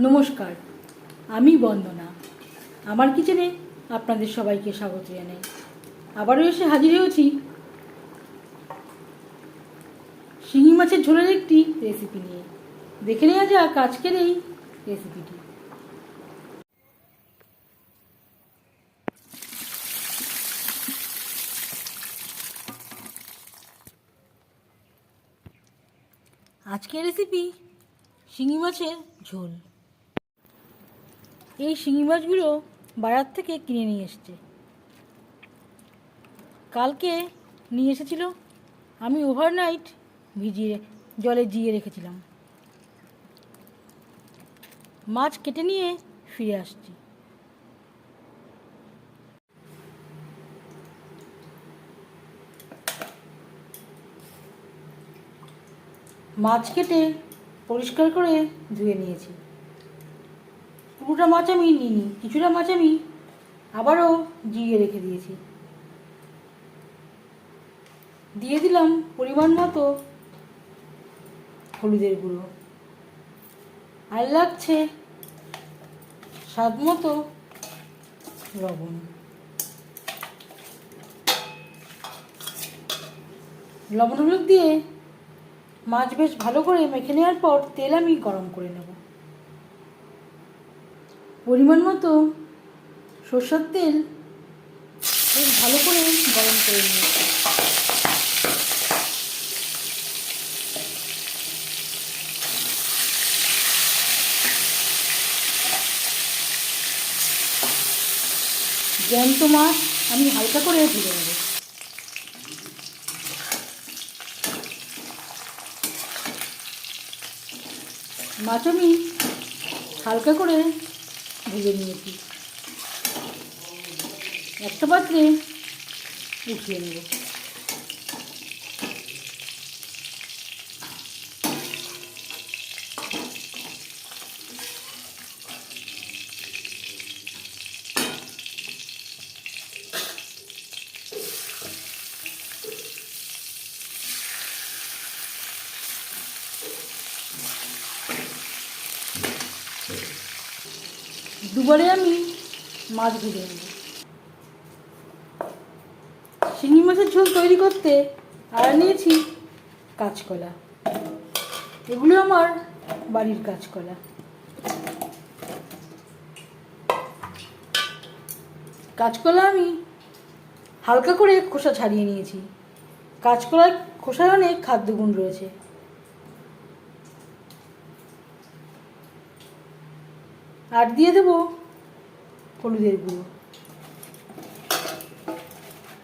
নমস্কার, আমি বন্দনা। আমার কিচেনে আপনাদের সবাইকে স্বাগত জানাই। আবারও এসে হাজির হয়েছি শিঙি মাছের ঝোলের একটি রেসিপি নিয়ে। দেখে নেওয়া যাক আজকের এই রেসিপিটি আজকের রেসিপি শিঙি মাছের ঝোল। এই শিঙি মাছগুলো বাজার থেকে কিনে নিয়ে এসছে। কালকে নিয়ে এসেছিল, আমি ওভারনাইট ভিজিয়ে জলে জিয়ে রেখেছিলাম। মাছ কেটে নিয়ে ফিরে আসছি। মাছ কেটে পরিষ্কার করে ধুয়ে নিয়েছি। পুরোটা মাছ আমি নিইনি, কিছুটা মাছ আমি আবারও জিয়ে রেখে দিয়েছি। দিয়ে দিলাম পরিমাণ মতো হলুদের গুঁড়ো। আর লাগছে স্বাদ মতো লবণ। লবণ হলুদ দিয়ে মাছ বেশ ভালো করে মেখে নেওয়ার পর তেল আমি গরম করে নেব। পরিমাণ মতো সর্ষের তেল ভালো করে গরম করে নিয়েছি। জ্যান্ত মাছ আমি হালকা করে ভেজে নেব। মাছ আমি হালকা করে ভেজে নিয়েছি। একটা পাত্রে উঠিয়ে নেব। দুবারে আমি মাছ ভেজে নেব। শিঙি মাছের ঝোল তৈরি করতে আর নিয়েছি কাঁচকলা। এগুলো আমার বাড়ির কাঁচকলা। কাঁচকলা আমি হালকা করে খোসা ছাড়িয়ে নিয়েছি। কাঁচকলার খোসায় অনেক খাদ্যগুণ রয়েছে। আর দিয়ে দেবো হলুদের গুঁড়ো।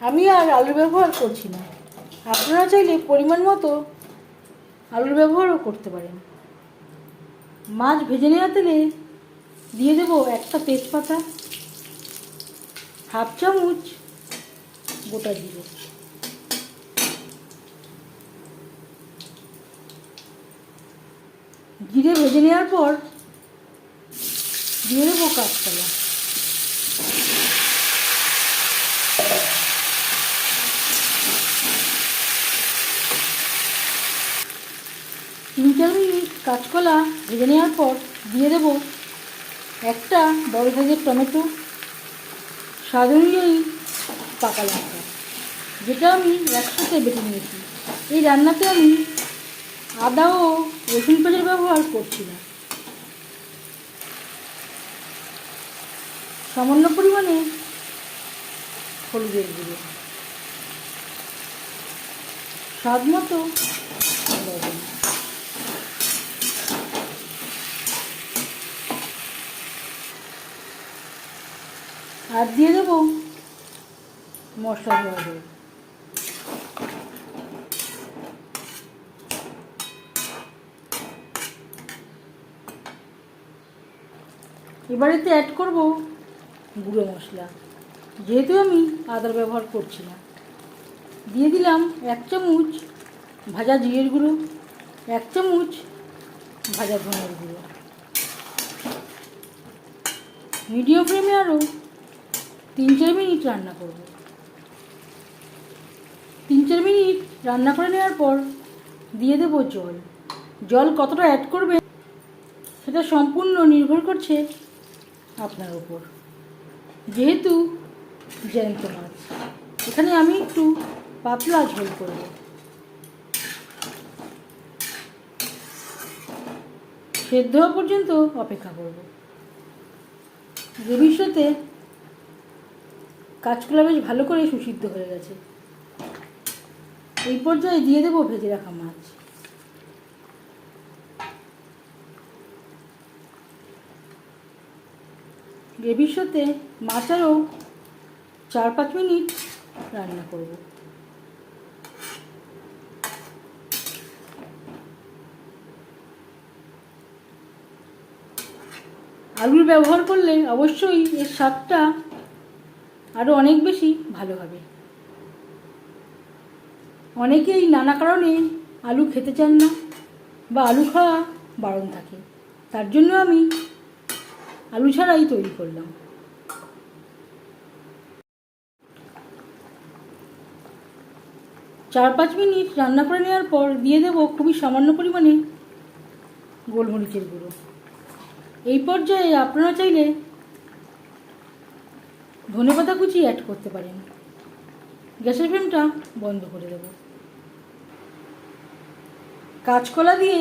আমি আর আলু ব্যবহার করছি না। আপনারা চাইলে পরিমাণ মতো আলুর ব্যবহারও করতে পারেন। মাছ ভেজে নেওয়া তেলে দিয়ে দেবো একটা তেজপাতা, হাফ চামচ গোটা জিরে। জিরে ভেজে নেওয়ার পর দিয়ে দেবো কাঁচকলা তিন মিনিট কাঁচকলা ভেজে নেওয়ার পর দিয়ে দেবো একটা বড় সাইজের টমেটো স্বাদ অনুযায়ী পাকা লঙ্কা, যেটা আমি একসাথে বেটে নিয়েছি। এই রান্নাতে আমি আদা ও রসুন পেঁয়াজের ব্যবহার করছি না। সামান্য পরিমাণে হলুদের গুঁড়ো। স্বাদ মতো আর দিয়ে দেবো মশলা দেওয়া দেবো এবারেতে অ্যাড করব গুঁড়ো মশলা। যেহেতু আমি আদার ব্যবহার করছি না। দিয়ে দিলাম এক চামচ ভাজা জিরের গুঁড়ো, এক চামচ ভাজা ধনের গুঁড়ো। মিডিয়াম ফ্লেমে আরও তিন চার মিনিট রান্না করব। তিন চার মিনিট রান্না করে নেওয়ার পর দিয়ে দেবো জল। জল কতটা অ্যাড করবে সেটা সম্পূর্ণ নির্ভর করছে আপনার উপর। যেহেতু জ্যান্ত মাছ, এখানে আমি একটু পাতলা ঝোল করব। সেদ্ধ হওয়া পর্যন্ত অপেক্ষা করব। সাথে কাঁচকলা বেশ ভালো করে সুসিদ্ধ হয়ে গেছে। এই পর্যায়ে দিয়ে দেবো ভেজে রাখা মাছ। গ্রেভির সাথে মাছ আরও চার পাঁচ মিনিট রান্না করব। আলুর ব্যবহার করলে অবশ্যই এর স্বাদটা আরও অনেক বেশি ভালো হবে। অনেকেই নানা কারণে আলু খেতে চান না বা আলু খাওয়া বারণ থাকে। তার জন্য আমি আলু ছাড়াই তৈরি করলাম। চার পাঁচ মিনিট রান্না করে নেওয়ার পর দিয়ে দেবো খুবই সামান্য পরিমাণে গোলমরিচের গুঁড়ো। এই পর্যায়ে আপনারা চাইলে ধনেপাতা কুচি অ্যাড করতে পারেন। গ্যাসের ফ্লেমটা বন্ধ করে দেব। কাঁচকলা দিয়ে